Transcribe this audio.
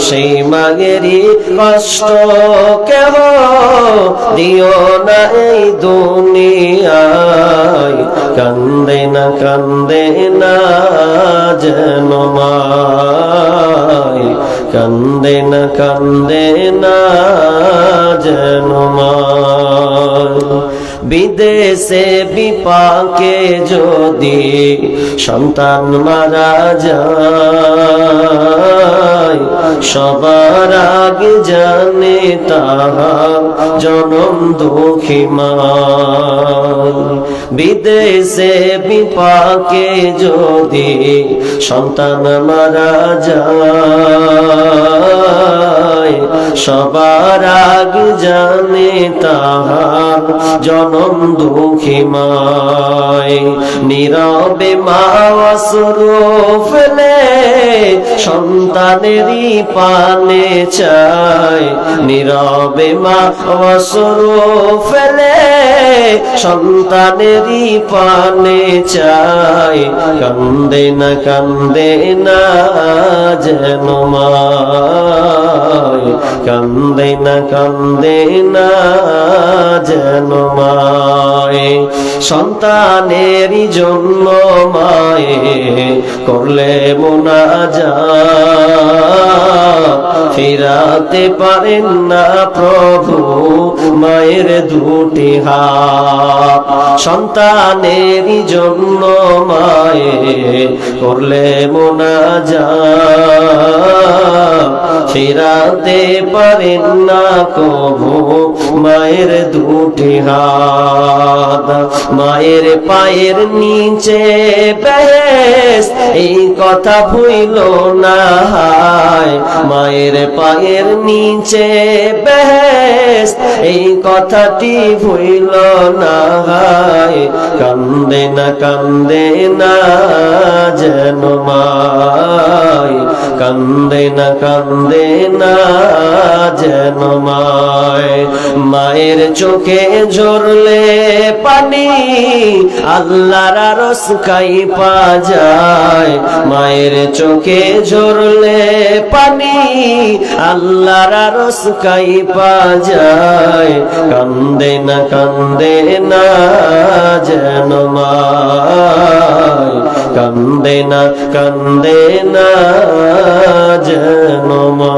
সেই মাগেরই কষ্ট কেহ দিও কান্দে না যেন মায়। কান্দে না কান্দে না যেন মায়। বিদেশে বিপাকে যদি সন্তান মারা যায়, সবার আগে জানে তাহার জনম দুঃখী মায়। বিদেশে বিপাকে যদি সন্তান মারা যায়, সবার আগে জানে তাহার জনম দুঃখী মায়। নীরবে মা অসুরু ফেলে সন্তানেরই পানে চায় নীরবে মা সরু ফেলে, সন্তানেরই পানে চায় কান্দে না কান্দে না যেন মায় কান্দে না কান্দে না যেন মায়ে। সন্তানেরই জন্য মায়ে করলে মোনা যা ফিরাতে পারেন না প্রভু, মায়ের দুটি হাত। সন্তানেরই জন্য মায়ে করলে মোনা যা ফিরাতে পারেন না কবু, মায়ের দুটি হাত। মায়ের পায়ের নিচে বেশ এই কথা ভুইল না হায়। মায়ের পায়ের নিচে বেশ এই কথাটি ভুইল না কান্দে না কান্দে না যেন মায় কান্দে না কান্দে না যেন মায়। মায়ের চোখে ঝরলে পানি আল্লাহর রস খাই পা যায় মায়ের চোখে ঝরলে পানি আল্লাহর রস খাই পা যায় কান্দে না কান্দে না যেন মায়। কান্দে না কান্দে না যেন মা